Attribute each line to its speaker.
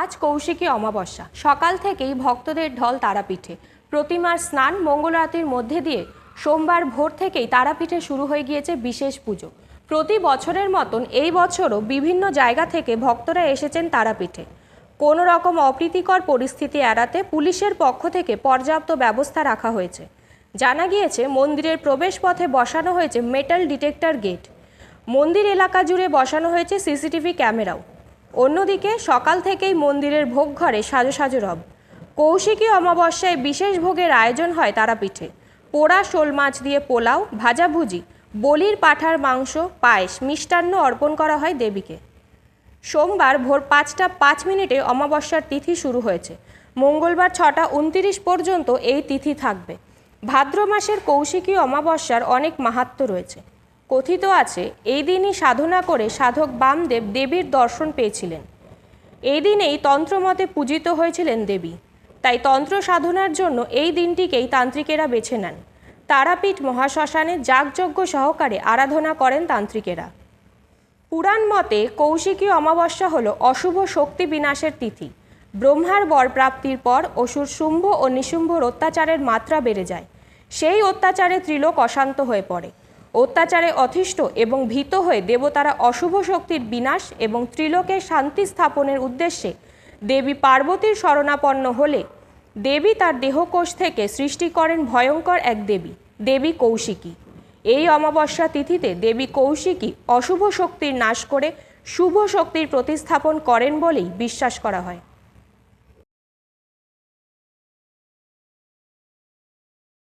Speaker 1: আজ কৌশিকী অমাবস্যা। সকাল থেকেই ভক্তদের ঢল তারাপীঠে। প্রতিমার স্নান মঙ্গলারতির মধ্যে দিয়ে সোমবার ভোর থেকেই তারাপীঠে শুরু হয়ে গিয়েছে বিশেষ পুজো। প্রতি বছরের মতন এই বছরও বিভিন্ন জায়গা থেকে ভক্তরা এসেছেন তারাপীঠে। কোনো রকম অপ্রীতিকর পরিস্থিতি এড়াতে পুলিশের পক্ষ থেকে পর্যাপ্ত ব্যবস্থা রাখা হয়েছে। জানা গিয়েছে, মন্দিরের প্রবেশপথে বসানো হয়েছে মেটাল ডিটেক্টর গেট মন্দির এলাকা জুড়ে বসানো হয়েছে সিসিটিভি ক্যামেরাও। অন্যদিকে সকাল থেকেই মন্দিরের ভোগ ঘরে সাজো সাজো রব। কৌশিকী অমাবস্যায় বিশেষ ভোগের আয়োজন হয় তারাপীঠে। পোড়া শোল মাছ দিয়ে পোলাও ভাজাভুজি বলির পাঠার মাংস, পায়েস মিষ্টান্ন অর্পণ করা হয় দেবীকে। সোমবার ভোর পাঁচটা পাঁচ মিনিটে অমাবস্যার তিথি শুরু হয়েছে। মঙ্গলবার ছটা উনতিরিশ পর্যন্ত এই তিথি থাকবে। ভাদ্র মাসের কৌশিকী অমাবস্যার অনেক মাহাত্ম্য রয়েছে। কথিত আছে, এই দিনই সাধনা করে সাধক বামদেব দেবীর দর্শন পেয়েছিলেন। এই দিনেই তন্ত্রমতে পূজিত হয়েছিলেন দেবী। তাই তন্ত্র সাধনার জন্য এই দিনটিকেই তান্ত্রিকেরা বেছে নেন। তারাপীঠ মহাশ্মশানে যাগযজ্ঞ সহকারে আরাধনা করেন তান্ত্রিকেরা। পুরাণ মতে কৌশিকী অমাবস্যা হল অশুভ শক্তি বিনাশের তিথি। ব্রহ্মার বর প্রাপ্তির পর অসুর শুম্ভ ও নিশুম্ভর অত্যাচারের মাত্রা বেড়ে যায়। সেই অত্যাচারে ত্রিলোক অশান্ত হয়ে পড়ে। অত্যাচারে অথিষ্ঠ এবং ভীত হয়ে দেবতারা অশুভ শক্তির বিনাশ এবং ত্রিলোকের শান্তি স্থাপনের উদ্দেশ্যে দেবী পার্বতীর শরণাপন্ন হলে দেবী তার দেহকোষ থেকে সৃষ্টি করেন ভয়ঙ্কর এক দেবী দেবী কৌশিকী। এই অমাবস্যা তিথিতে দেবী কৌশিকী অশুভ শক্তির নাশ করে শুভ শক্তির প্রতিস্থাপন করেন বলেই বিশ্বাস করা হয়।